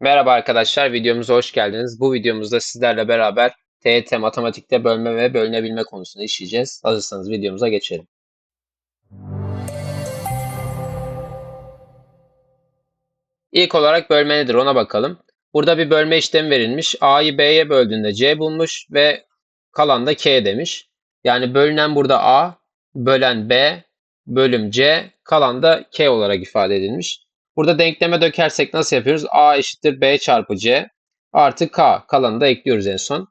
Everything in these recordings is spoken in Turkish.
Merhaba arkadaşlar, videomuza hoş geldiniz. Bu videomuzda sizlerle beraber TYT matematikte bölme ve bölünebilme konusunu işleyeceğiz. Hazırsanız videomuza geçelim. İlk olarak bölme nedir ona bakalım. Burada bir bölme işlemi verilmiş. A'yı B'ye böldüğünde C bulmuş ve kalan da K demiş. Yani bölünen burada A, bölen B, bölüm C, kalan da K olarak ifade edilmiş. Burada denkleme dökersek nasıl yapıyoruz? A eşittir B çarpı C artı K. Kalanı da ekliyoruz en son.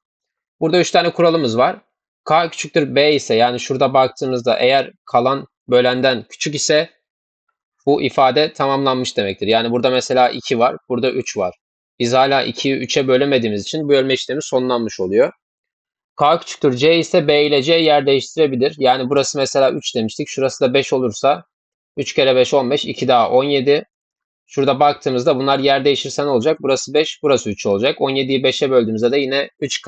Burada 3 tane kuralımız var. K küçüktür B ise yani şurada baktığımızda eğer kalan bölenden küçük ise bu ifade tamamlanmış demektir. Yani burada mesela 2 var, burada 3 var. Biz hala 2'yi 3'e bölemediğimiz için bu bölme işlemi sonlanmış oluyor. K küçüktür C ise B ile C yer değiştirebilir. Yani burası mesela 3 demiştik. Şurası da 5 olursa 3 kere 5 15, 2 daha 17. Şurada baktığımızda bunlar yer değişirse ne olacak? Burası 5, burası 3 olacak. 17'yi 5'e böldüğümüzde de yine 3,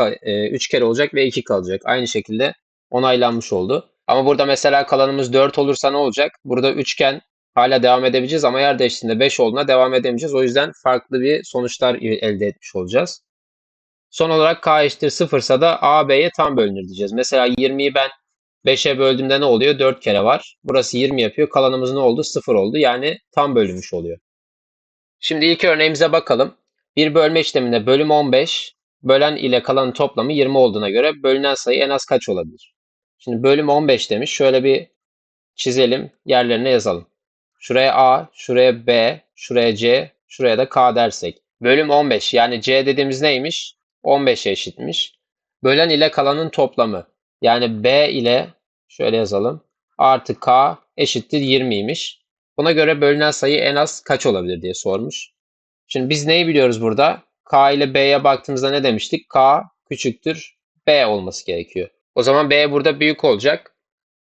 3 kere olacak ve 2 kalacak. Aynı şekilde onaylanmış oldu. Ama burada mesela kalanımız 4 olursa ne olacak? Burada üçgen hala devam edebileceğiz ama yer değiştiğinde 5 olduğuna devam edemeyeceğiz. O yüzden farklı bir sonuçlar elde etmiş olacağız. Son olarak k eşittir 0 ise da a b'ye tam bölünür diyeceğiz. Mesela 20'yi ben 5'e böldüğümde ne oluyor? 4 kere var. Burası 20 yapıyor. Kalanımız ne oldu? 0 oldu. Yani tam bölünmüş oluyor. Şimdi ilk örneğimize bakalım. Bir bölme işleminde bölüm 15, bölen ile kalanın toplamı 20 olduğuna göre bölünen sayı en az kaç olabilir? Şimdi bölüm 15 demiş. Şöyle bir çizelim. Yerlerine yazalım. Şuraya A, şuraya B, şuraya C, şuraya da K dersek. Bölüm 15 yani C dediğimiz neymiş? 15'e eşitmiş. Bölen ile kalanın toplamı. Yani B ile şöyle yazalım. Artı K eşittir 20'ymiş. Buna göre bölünen sayı en az kaç olabilir diye sormuş. Şimdi biz neyi biliyoruz burada? K ile B'ye baktığımızda ne demiştik? K küçüktür B olması gerekiyor. O zaman B burada büyük olacak.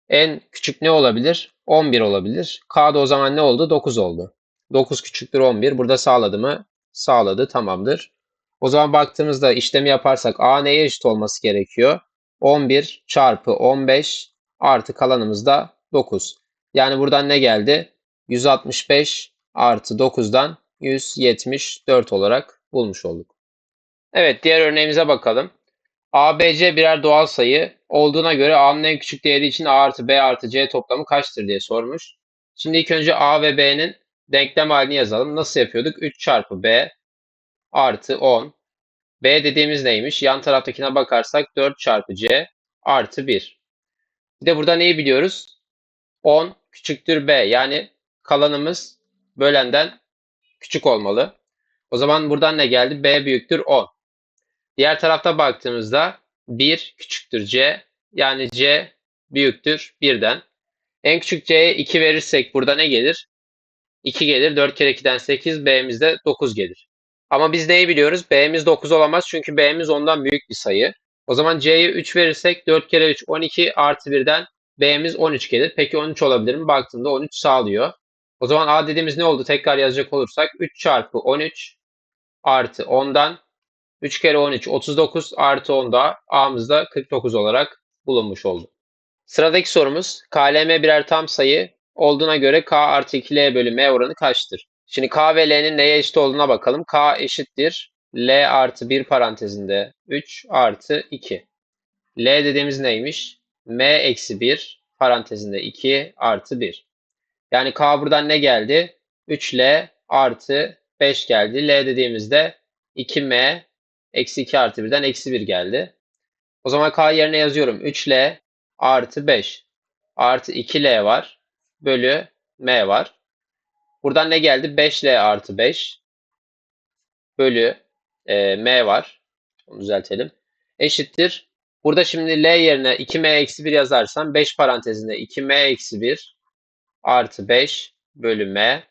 En küçük ne olabilir? 11 olabilir. K da o zaman ne oldu? 9 oldu. 9 küçüktür 11. Burada sağladı mı? Sağladı. Tamamdır. O zaman baktığımızda işlemi yaparsak A neye eşit olması gerekiyor? 11 çarpı 15 artı kalanımız da 9. Yani buradan ne geldi? 165 artı 9'dan 174 olarak bulmuş olduk. Evet diğer örneğimize bakalım. ABC birer doğal sayı olduğuna göre A'nın en küçük değeri için A artı B artı C toplamı kaçtır diye sormuş. Şimdi ilk önce A ve B'nin denklem halini yazalım. Nasıl yapıyorduk? 3 çarpı B artı 10. B dediğimiz neymiş? Yan taraftakine bakarsak 4 çarpı C artı 1. Bir de burada neyi biliyoruz? 10 küçüktür B. Yani kalanımız bölenden küçük olmalı. O zaman buradan ne geldi? B büyüktür 10. Diğer tarafta baktığımızda 1 küçüktür C. Yani C büyüktür 1'den. En küçük C'ye 2 verirsek burada ne gelir? 2 gelir. 4 kere 2'den 8. B'miz de 9 gelir. Ama biz neyi biliyoruz? B'miz 9 olamaz çünkü B'miz ondan büyük bir sayı. O zaman C'ye 3 verirsek 4 kere 3 12 artı 1'den B'miz 13 gelir. Peki 13 olabilir mi? Baktığımda 13 sağlıyor. O zaman A dediğimiz ne oldu? Tekrar yazacak olursak 3 çarpı 13 artı 10'dan 3 kere 13 39 artı 10 da A'mızda 49 olarak bulunmuş oldu. Sıradaki sorumuz KLM birer tam sayı olduğuna göre K artı 2L bölü M oranı kaçtır? Şimdi K ve L'nin neye eşit olduğuna bakalım. K eşittir L artı 1 parantezinde 3 artı 2. L dediğimiz neymiş? M eksi 1 parantezinde 2 artı 1. Yani K buradan ne geldi? 3L artı 5 geldi. L dediğimizde 2M eksi 2 artı 1'den eksi 1 geldi. O zaman K yerine yazıyorum. 3L artı 5 artı 2L var. Bölü M var. Buradan ne geldi? 5L artı 5 bölü e, M var. Onu düzeltelim. Eşittir. Burada şimdi L yerine 2M eksi 1 yazarsam 5 parantezinde 2M eksi 1 artı 5 bölü M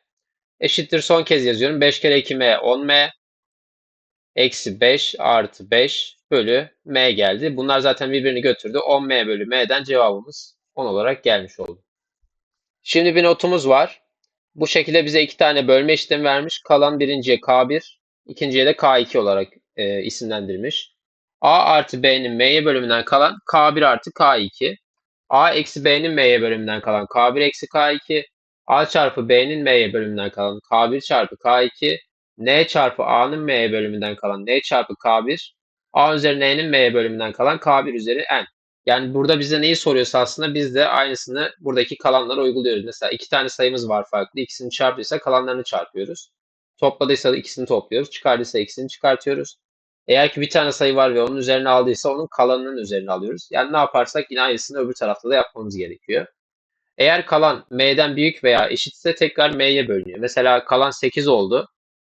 eşittir. Son kez yazıyorum. 5 kere 2M 10M eksi 5 artı 5 bölü M geldi. Bunlar zaten birbirini götürdü. 10M bölü M'den cevabımız 10 olarak gelmiş oldu. Şimdi bir notumuz var. Bu şekilde bize iki tane bölme işlemi vermiş. Kalan birinciye K1, ikinciye de K2 olarak e, isimlendirmiş. A artı B'nin M'ye bölümünden kalan K1 artı K2. A eksi B'nin M'ye bölümünden kalan K1 eksi K2. A çarpı B'nin M'ye bölümünden kalan K1 çarpı K2. n çarpı a'nın m'ye bölümünden kalan n çarpı k1 a üzeri n'nin m'ye bölümünden kalan k1 üzeri n. Yani burada bize neyi soruyorsa aslında biz de aynısını buradaki kalanlara uyguluyoruz. Mesela iki tane sayımız var farklı. İkisini çarptıysa kalanlarını çarpıyoruz. Topladıysa ikisini topluyoruz. Çıkardıysa ikisini çıkartıyoruz. Eğer ki bir tane sayı var ve onun üzerine aldıysa onun kalanının üzerine alıyoruz. Yani ne yaparsak yine aynısını öbür tarafta da yapmamız gerekiyor. Eğer kalan m'den büyük veya eşitse tekrar m'ye bölünüyor. Mesela kalan 8 oldu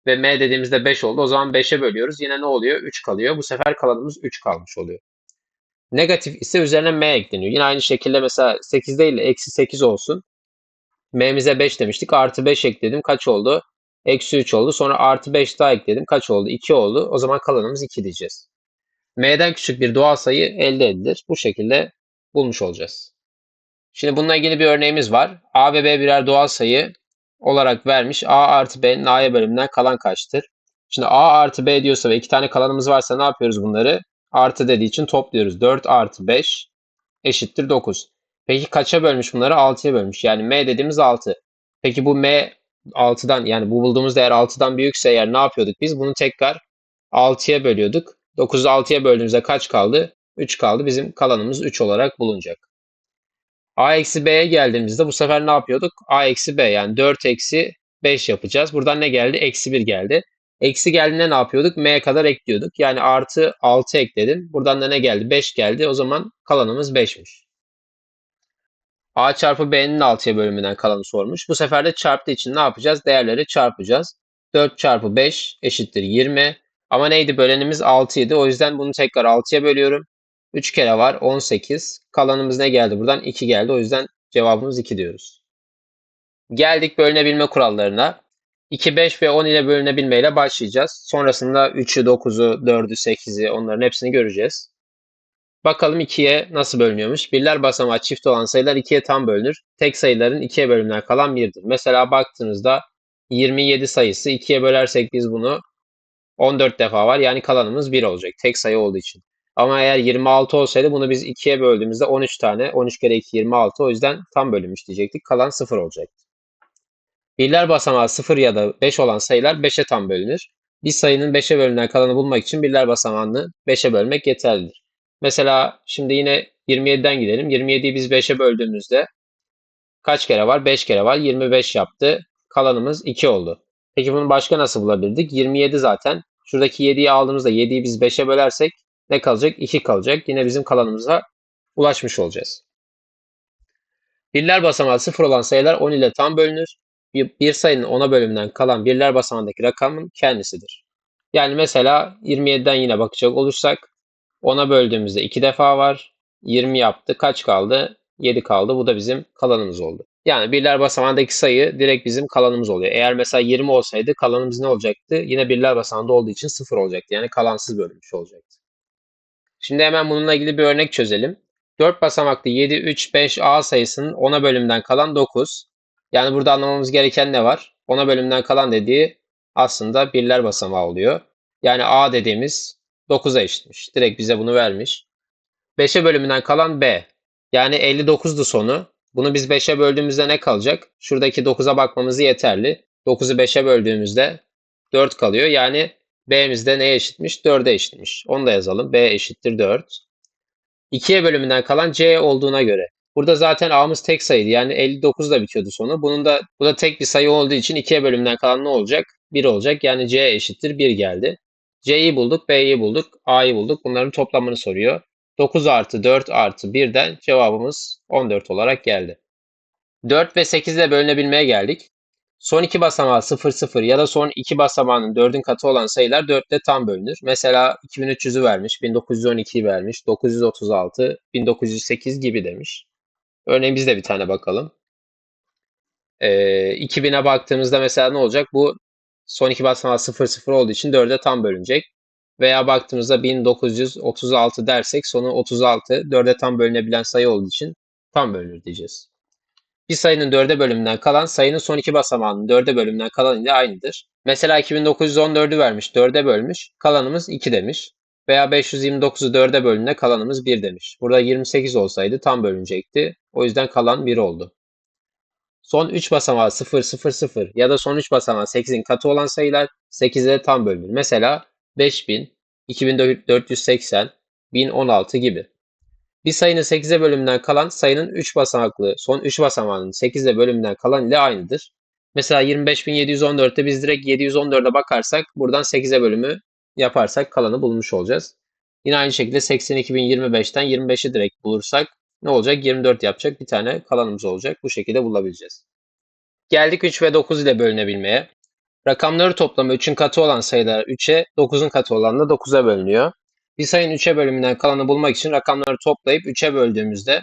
ve m dediğimizde 5 oldu. O zaman 5'e bölüyoruz. Yine ne oluyor? 3 kalıyor. Bu sefer kalanımız 3 kalmış oluyor. Negatif ise üzerine m ekleniyor. Yine aynı şekilde mesela 8 değil de eksi 8 olsun. m'mize 5 demiştik. Artı 5 ekledim. Kaç oldu? Eksi 3 oldu. Sonra artı 5 daha ekledim. Kaç oldu? 2 oldu. O zaman kalanımız 2 diyeceğiz. m'den küçük bir doğal sayı elde edilir. Bu şekilde bulmuş olacağız. Şimdi bununla ilgili bir örneğimiz var. a ve b birer doğal sayı olarak vermiş. a artı b'nin a'ya bölümünden kalan kaçtır? Şimdi a artı b diyorsa ve iki tane kalanımız varsa ne yapıyoruz bunları? Artı dediği için topluyoruz. 4 artı 5 eşittir 9. Peki kaça bölmüş bunları? 6'ya bölmüş. Yani m dediğimiz 6. Peki bu m 6'dan yani bu bulduğumuz değer 6'dan büyükse eğer ne yapıyorduk biz? Bunu tekrar 6'ya bölüyorduk. 9'u 6'ya böldüğümüzde kaç kaldı? 3 kaldı. Bizim kalanımız 3 olarak bulunacak. A eksi B'ye geldiğimizde bu sefer ne yapıyorduk? A eksi B yani 4 eksi 5 yapacağız. Buradan ne geldi? Eksi 1 geldi. Eksi geldiğinde ne yapıyorduk? M'ye kadar ekliyorduk. Yani artı 6 ekledim. Buradan da ne geldi? 5 geldi. O zaman kalanımız 5'miş. A çarpı B'nin 6'ya bölümünden kalanı sormuş. Bu sefer de çarptığı için ne yapacağız? Değerleri çarpacağız. 4 çarpı 5 eşittir 20. Ama neydi? Bölenimiz 6 idi. O yüzden bunu tekrar 6'ya bölüyorum. 3 kere var 18. Kalanımız ne geldi buradan? 2 geldi. O yüzden cevabımız 2 diyoruz. Geldik bölünebilme kurallarına. 2, 5 ve 10 ile bölünebilme ile başlayacağız. Sonrasında 3'ü, 9'u, 4'ü, 8'i onların hepsini göreceğiz. Bakalım 2'ye nasıl bölünüyormuş. Birler basamağı çift olan sayılar 2'ye tam bölünür. Tek sayıların 2'ye bölümünden kalan 1'dir. Mesela baktığınızda 27 sayısı 2'ye bölersek biz bunu 14 defa var. Yani kalanımız 1 olacak. Tek sayı olduğu için. Ama eğer 26 olsaydı bunu biz 2'ye böldüğümüzde 13 tane. 13 kere 2 26. O yüzden tam bölünmüş diyecektik. Kalan 0 olacaktı. Birler basamağı 0 ya da 5 olan sayılar 5'e tam bölünür. Bir sayının 5'e bölünen kalanı bulmak için birler basamağını 5'e bölmek yeterlidir. Mesela şimdi yine 27'den gidelim. 27'yi biz 5'e böldüğümüzde kaç kere var? 5 kere var. 25 yaptı. Kalanımız 2 oldu. Peki bunu başka nasıl bulabilirdik? 27 zaten. Şuradaki 7'yi aldığımızda 7'yi biz 5'e bölersek ne kalacak? 2 kalacak. Yine bizim kalanımıza ulaşmış olacağız. Birler basamağı 0 olan sayılar 10 ile tam bölünür. Bir sayının 10'a bölümünden kalan birler basamağındaki rakamın kendisidir. Yani mesela 27'den yine bakacak olursak 10'a böldüğümüzde 2 defa var. 20 yaptı. Kaç kaldı? 7 kaldı. Bu da bizim kalanımız oldu. Yani birler basamağındaki sayı direkt bizim kalanımız oluyor. Eğer mesela 20 olsaydı kalanımız ne olacaktı? Yine birler basamağında olduğu için 0 olacaktı. Yani kalansız bölünmüş olacaktı. Şimdi hemen bununla ilgili bir örnek çözelim. 4 basamaklı 7, 3, 5 A sayısının 10'a bölümden kalan 9. Yani burada anlamamız gereken ne var? 10'a bölümden kalan dediği aslında birler basamağı oluyor. Yani A dediğimiz 9'a eşitmiş. Direkt bize bunu vermiş. 5'e bölümünden kalan B. Yani 59'du sonu. Bunu biz 5'e böldüğümüzde ne kalacak? Şuradaki 9'a bakmamız yeterli. 9'u 5'e böldüğümüzde 4 kalıyor. Yani B'miz de neye eşitmiş? 4'e eşitmiş. Onu da yazalım. B eşittir 4. 2'ye bölümünden kalan C olduğuna göre. Burada zaten A'mız tek sayıydı. Yani 59 da bitiyordu sonu. Bunun da bu da tek bir sayı olduğu için 2'ye bölümünden kalan ne olacak? 1 olacak. Yani C eşittir 1 geldi. C'yi bulduk, B'yi bulduk, A'yı bulduk. Bunların toplamını soruyor. 9 artı 4 artı 1'den cevabımız 14 olarak geldi. 4 ve 8 ile bölünebilmeye geldik. Son iki basamağı 0, 0 ya da son iki basamağının 4'ün katı olan sayılar 4 ile tam bölünür. Mesela 2300'ü vermiş, 1912'yi vermiş, 936, 1908 gibi demiş. Örneğin biz de bir tane bakalım. Ee, 2000'e baktığımızda mesela ne olacak? Bu son iki basamağı 0, 0 olduğu için 4'e tam bölünecek. Veya baktığımızda 1936 dersek sonu 36, 4'e tam bölünebilen sayı olduğu için tam bölünür diyeceğiz. Bir sayının dörde bölümünden kalan sayının son iki basamağının dörde bölümünden kalan ile aynıdır. Mesela 2914'ü vermiş, dörde bölmüş, kalanımız 2 demiş. Veya 529'u dörde bölümüne kalanımız 1 demiş. Burada 28 olsaydı tam bölünecekti. O yüzden kalan 1 oldu. Son 3 basamağı 0, 0, 0 ya da son 3 basamağı 8'in katı olan sayılar 8'e tam bölünür. Mesela 5000, 2480, 1016 gibi. Bir sayının 8'e bölümünden kalan sayının 3 basamaklı son 3 basamağının 8'e bölümünden kalan ile aynıdır. Mesela 25714'te biz direkt 714'e bakarsak buradan 8'e bölümü yaparsak kalanı bulmuş olacağız. Yine aynı şekilde 82.025'ten 25'i direkt bulursak ne olacak? 24 yapacak. Bir tane kalanımız olacak. Bu şekilde bulabileceğiz. Geldik 3 ve 9 ile bölünebilmeye. Rakamları toplamı 3'ün katı olan sayılar 3'e, 9'un katı olan da 9'a bölünüyor. Bir sayının 3'e bölümünden kalanı bulmak için rakamları toplayıp 3'e böldüğümüzde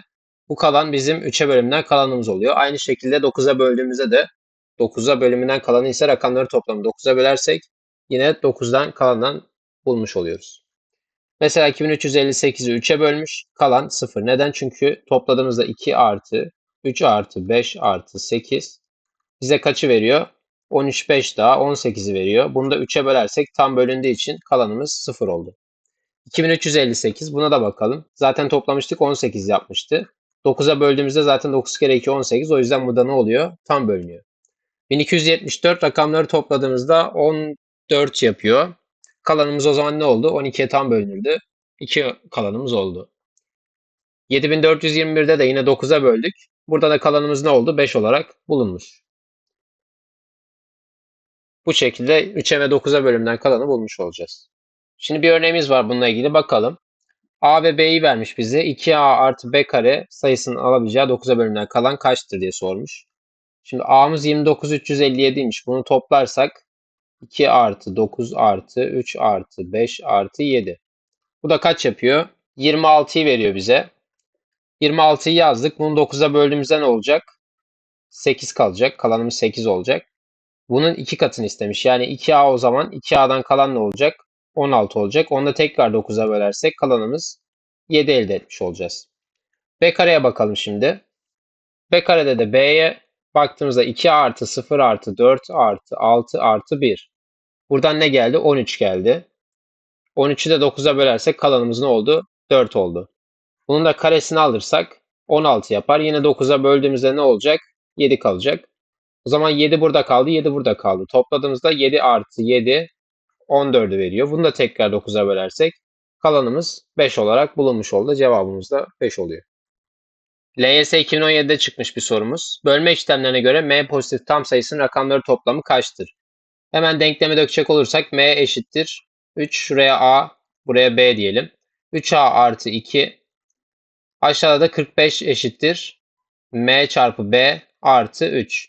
bu kalan bizim 3'e bölümünden kalanımız oluyor. Aynı şekilde 9'a böldüğümüzde de 9'a bölümünden kalanı ise rakamları toplamı 9'a bölersek yine 9'dan kalandan bulmuş oluyoruz. Mesela 2358'i 3'e bölmüş. Kalan 0. Neden? Çünkü topladığımızda 2 artı 3 artı 5 artı 8 bize kaçı veriyor? 13 5 daha 18'i veriyor. Bunu da 3'e bölersek tam bölündüğü için kalanımız 0 oldu. 2358 buna da bakalım. Zaten toplamıştık 18 yapmıştı. 9'a böldüğümüzde zaten 9 kere 2 18 o yüzden burada ne oluyor? Tam bölünüyor. 1274 rakamları topladığımızda 14 yapıyor. Kalanımız o zaman ne oldu? 12'ye tam bölünürdü. 2 kalanımız oldu. 7421'de de yine 9'a böldük. Burada da kalanımız ne oldu? 5 olarak bulunmuş. Bu şekilde 3'e ve 9'a bölümden kalanı bulmuş olacağız. Şimdi bir örneğimiz var bununla ilgili bakalım. A ve B'yi vermiş bize. 2A artı B kare sayısının alabileceği 9'a bölümden kalan kaçtır diye sormuş. Şimdi A'mız 29357'ymiş. Bunu toplarsak 2 artı 9 artı 3 artı 5 artı 7. Bu da kaç yapıyor? 26'yı veriyor bize. 26'yı yazdık. Bunu 9'a böldüğümüzde ne olacak? 8 kalacak. Kalanımız 8 olacak. Bunun 2 katını istemiş. Yani 2A o zaman 2A'dan kalan ne olacak? 16 olacak. Onu da tekrar 9'a bölersek kalanımız 7 elde etmiş olacağız. B kareye bakalım şimdi. B karede de B'ye baktığımızda 2 artı 0 artı 4 artı 6 artı 1. Buradan ne geldi? 13 geldi. 13'ü de 9'a bölersek kalanımız ne oldu? 4 oldu. Bunun da karesini alırsak 16 yapar. Yine 9'a böldüğümüzde ne olacak? 7 kalacak. O zaman 7 burada kaldı, 7 burada kaldı. Topladığımızda 7 artı 7 14'ü veriyor. Bunu da tekrar 9'a bölersek kalanımız 5 olarak bulunmuş oldu. Cevabımız da 5 oluyor. LYS 2017'de çıkmış bir sorumuz. Bölme işlemlerine göre M pozitif tam sayısının rakamları toplamı kaçtır? Hemen denkleme dökecek olursak M eşittir. 3 şuraya A, buraya B diyelim. 3A artı 2 aşağıda da 45 eşittir. M çarpı B artı 3.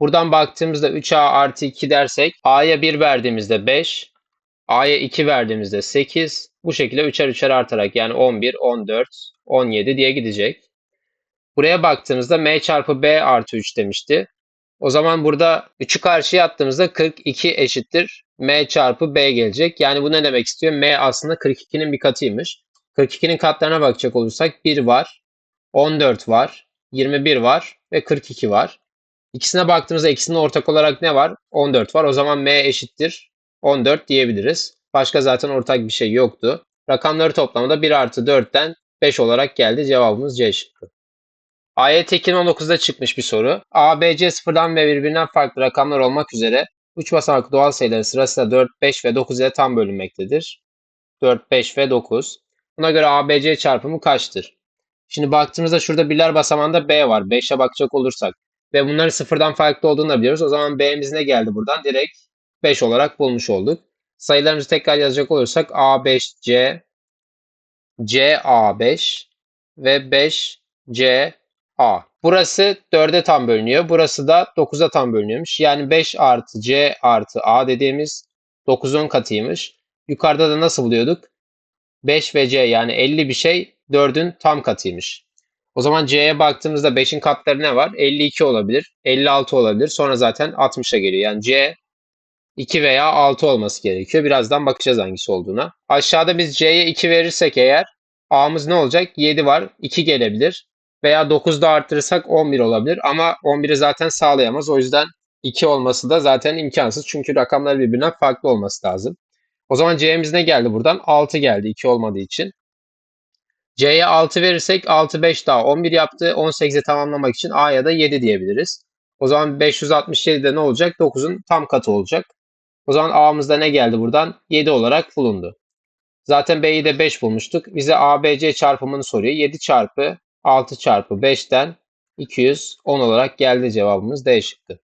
Buradan baktığımızda 3A artı 2 dersek A'ya 1 verdiğimizde 5, A'ya 2 verdiğimizde 8. Bu şekilde 3'er 3'er artarak yani 11, 14, 17 diye gidecek. Buraya baktığımızda M çarpı B artı 3 demişti. O zaman burada 3'ü karşıya attığımızda 42 eşittir. M çarpı B gelecek. Yani bu ne demek istiyor? M aslında 42'nin bir katıymış. 42'nin katlarına bakacak olursak 1 var, 14 var, 21 var ve 42 var. İkisine baktığımızda ikisinin ortak olarak ne var? 14 var. O zaman M eşittir 14 diyebiliriz. Başka zaten ortak bir şey yoktu. Rakamları toplamda 1 artı 4'ten 5 olarak geldi. Cevabımız C şıkkı. AYT 2019'da çıkmış bir soru. A, B, C sıfırdan ve birbirinden farklı rakamlar olmak üzere 3 basamaklı doğal sayıları sırasıyla 4, 5 ve 9 ile tam bölünmektedir. 4, 5 ve 9. Buna göre A, B, C çarpımı kaçtır? Şimdi baktığımızda şurada birler basamağında B var. 5'e bakacak olursak ve bunların sıfırdan farklı olduğunu da biliyoruz. O zaman B'miz ne geldi buradan? Direkt 5 olarak bulmuş olduk. Sayılarımızı tekrar yazacak olursak A5C, CA5 ve 5C A. Burası 4'e tam bölünüyor. Burası da 9'a tam bölünüyormuş. Yani 5 artı C artı A dediğimiz 9'un katıymış. Yukarıda da nasıl buluyorduk? 5 ve C yani 50 bir şey 4'ün tam katıymış. O zaman C'ye baktığımızda 5'in katları ne var? 52 olabilir, 56 olabilir. Sonra zaten 60'a geliyor. Yani C 2 veya 6 olması gerekiyor. Birazdan bakacağız hangisi olduğuna. Aşağıda biz C'ye 2 verirsek eğer A'mız ne olacak? 7 var. 2 gelebilir. Veya 9 da arttırırsak 11 olabilir. Ama 11'i zaten sağlayamaz. O yüzden 2 olması da zaten imkansız. Çünkü rakamlar birbirinden farklı olması lazım. O zaman C'miz ne geldi buradan? 6 geldi 2 olmadığı için. C'ye 6 verirsek 6 5 daha 11 yaptı. 18'i tamamlamak için A'ya da 7 diyebiliriz. O zaman 567'de ne olacak? 9'un tam katı olacak. O zaman A'mızda ne geldi buradan? 7 olarak bulundu. Zaten B'yi de 5 bulmuştuk. Bize ABC çarpımını soruyor. 7 çarpı 6 çarpı 5'ten 210 olarak geldi cevabımız D şıkkı.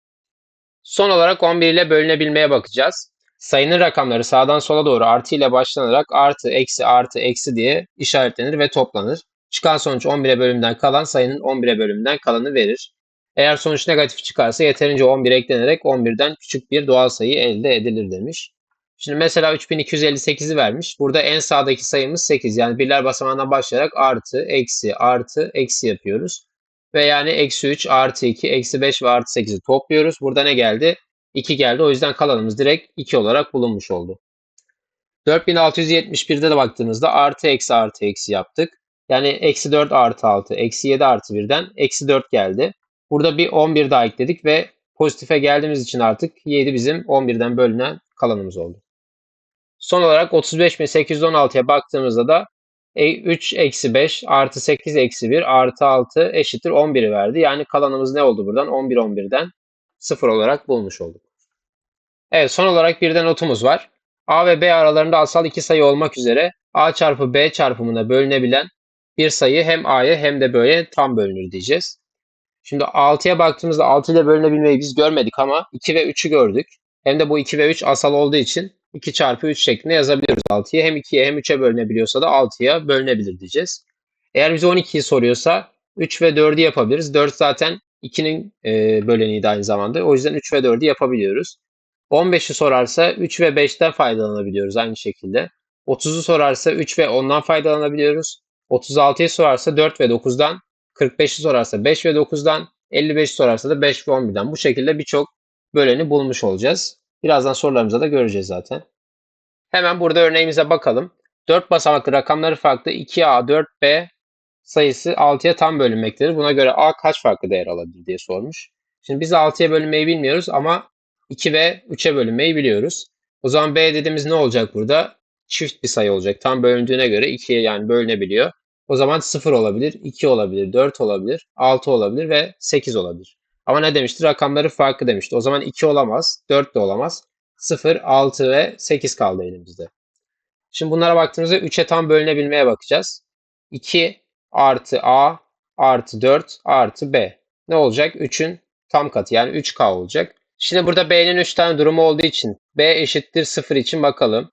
Son olarak 11 ile bölünebilmeye bakacağız. Sayının rakamları sağdan sola doğru artı ile başlanarak artı, eksi, artı, eksi diye işaretlenir ve toplanır. Çıkan sonuç 11'e bölümden kalan sayının 11'e bölümden kalanı verir. Eğer sonuç negatif çıkarsa yeterince 11 eklenerek 11'den küçük bir doğal sayı elde edilir demiş. Şimdi mesela 3258'i vermiş. Burada en sağdaki sayımız 8. Yani birler basamağından başlayarak artı, eksi, artı, eksi yapıyoruz. Ve yani eksi 3, artı 2, eksi 5 ve artı 8'i topluyoruz. Burada ne geldi? 2 geldi. O yüzden kalanımız direkt 2 olarak bulunmuş oldu. 4671'de de baktığımızda artı eksi artı eksi yaptık. Yani eksi 4 artı 6, eksi 7 artı 1'den eksi 4 geldi. Burada bir 11 daha ekledik ve pozitife geldiğimiz için artık 7 bizim 11'den bölünen kalanımız oldu. Son olarak 35.816'ya baktığımızda da 3 e, eksi 5 artı 8 eksi 1 artı 6 eşittir 11'i verdi. Yani kalanımız ne oldu buradan? 11 11'den 0 olarak bulmuş olduk. Evet son olarak bir de notumuz var. A ve B aralarında asal iki sayı olmak üzere A çarpı B çarpımına bölünebilen bir sayı hem A'ya hem de B'ye tam bölünür diyeceğiz. Şimdi 6'ya baktığımızda 6 ile bölünebilmeyi biz görmedik ama 2 ve 3'ü gördük. Hem de bu 2 ve 3 asal olduğu için 2 çarpı 3 şeklinde yazabiliyoruz 6'ya. Hem 2'ye hem 3'e bölünebiliyorsa da 6'ya bölünebilir diyeceğiz. Eğer bize 12'yi soruyorsa 3 ve 4'ü yapabiliriz. 4 zaten 2'nin e, böleniydi aynı zamanda. O yüzden 3 ve 4'ü yapabiliyoruz. 15'i sorarsa 3 ve 5'ten faydalanabiliyoruz aynı şekilde. 30'u sorarsa 3 ve 10'dan faydalanabiliyoruz. 36'yı sorarsa 4 ve 9'dan, 45'i sorarsa 5 ve 9'dan, 55'i sorarsa da 5 ve 11'den. Bu şekilde birçok böleni bulmuş olacağız. Birazdan sorularımıza da göreceğiz zaten. Hemen burada örneğimize bakalım. 4 basamaklı rakamları farklı 2A, 4B sayısı 6'ya tam bölünmektedir. Buna göre A kaç farklı değer alabilir diye sormuş. Şimdi biz 6'ya bölünmeyi bilmiyoruz ama 2 ve 3'e bölünmeyi biliyoruz. O zaman B dediğimiz ne olacak burada? Çift bir sayı olacak. Tam bölündüğüne göre 2'ye yani bölünebiliyor. O zaman 0 olabilir, 2 olabilir, 4 olabilir, 6 olabilir ve 8 olabilir. Ama ne demişti? Rakamları farklı demişti. O zaman 2 olamaz, 4 de olamaz. 0, 6 ve 8 kaldı elimizde. Şimdi bunlara baktığımızda 3'e tam bölünebilmeye bakacağız. 2 artı A artı 4 artı B. Ne olacak? 3'ün tam katı yani 3K olacak. Şimdi burada B'nin 3 tane durumu olduğu için B eşittir 0 için bakalım.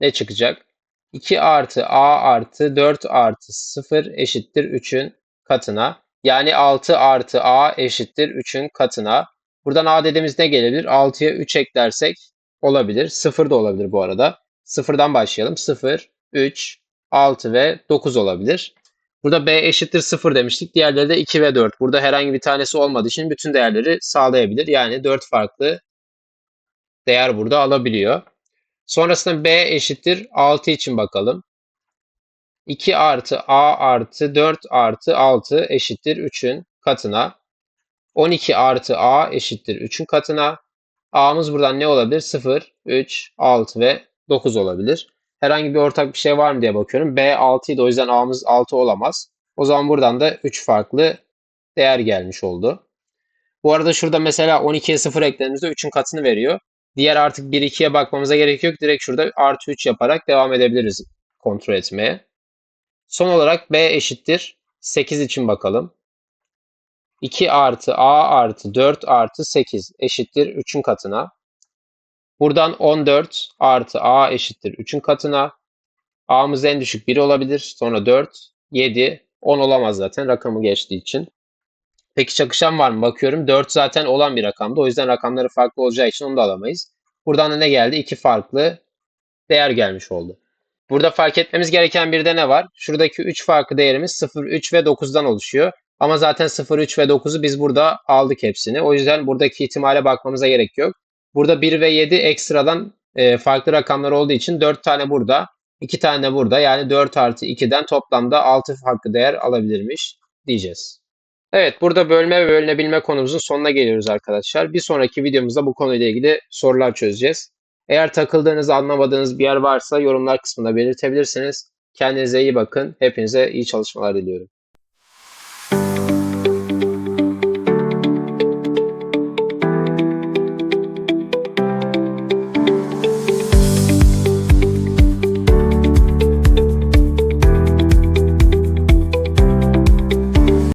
Ne çıkacak? 2 artı A artı 4 artı 0 eşittir 3'ün katına. Yani 6 artı A eşittir 3'ün katına. Buradan A dediğimiz ne gelebilir? 6'ya 3 eklersek olabilir. 0 da olabilir bu arada. 0'dan başlayalım. 0, 3, 6 ve 9 olabilir. Burada B eşittir 0 demiştik. Diğerleri de 2 ve 4. Burada herhangi bir tanesi olmadığı için bütün değerleri sağlayabilir. Yani 4 farklı değer burada alabiliyor. Sonrasında B eşittir 6 için bakalım. 2 artı A artı 4 artı 6 eşittir 3'ün katına. 12 artı A eşittir 3'ün katına. A'mız buradan ne olabilir? 0, 3, 6 ve 9 olabilir. Herhangi bir ortak bir şey var mı diye bakıyorum. B 6 idi o yüzden A'mız 6 olamaz. O zaman buradan da 3 farklı değer gelmiş oldu. Bu arada şurada mesela 12'ye 0 eklediğimizde 3'ün katını veriyor. Diğer artık 1 2'ye bakmamıza gerek yok. Direkt şurada artı 3 yaparak devam edebiliriz kontrol etmeye. Son olarak B eşittir 8 için bakalım. 2 artı A artı 4 artı 8 eşittir 3'ün katına. Buradan 14 artı A eşittir 3'ün katına. A'mız en düşük 1 olabilir. Sonra 4, 7, 10 olamaz zaten rakamı geçtiği için. Peki çakışan var mı? Bakıyorum 4 zaten olan bir rakamdı. O yüzden rakamları farklı olacağı için onu da alamayız. Buradan da ne geldi? 2 farklı değer gelmiş oldu. Burada fark etmemiz gereken bir de ne var? Şuradaki 3 farklı değerimiz 0, 3 ve 9'dan oluşuyor. Ama zaten 0, 3 ve 9'u biz burada aldık hepsini. O yüzden buradaki ihtimale bakmamıza gerek yok. Burada 1 ve 7 ekstradan e, farklı rakamlar olduğu için 4 tane burada, 2 tane burada. Yani 4 artı 2'den toplamda 6 farklı değer alabilirmiş diyeceğiz. Evet burada bölme ve bölünebilme konumuzun sonuna geliyoruz arkadaşlar. Bir sonraki videomuzda bu konuyla ilgili sorular çözeceğiz. Eğer takıldığınız, anlamadığınız bir yer varsa yorumlar kısmında belirtebilirsiniz. Kendinize iyi bakın. Hepinize iyi çalışmalar diliyorum.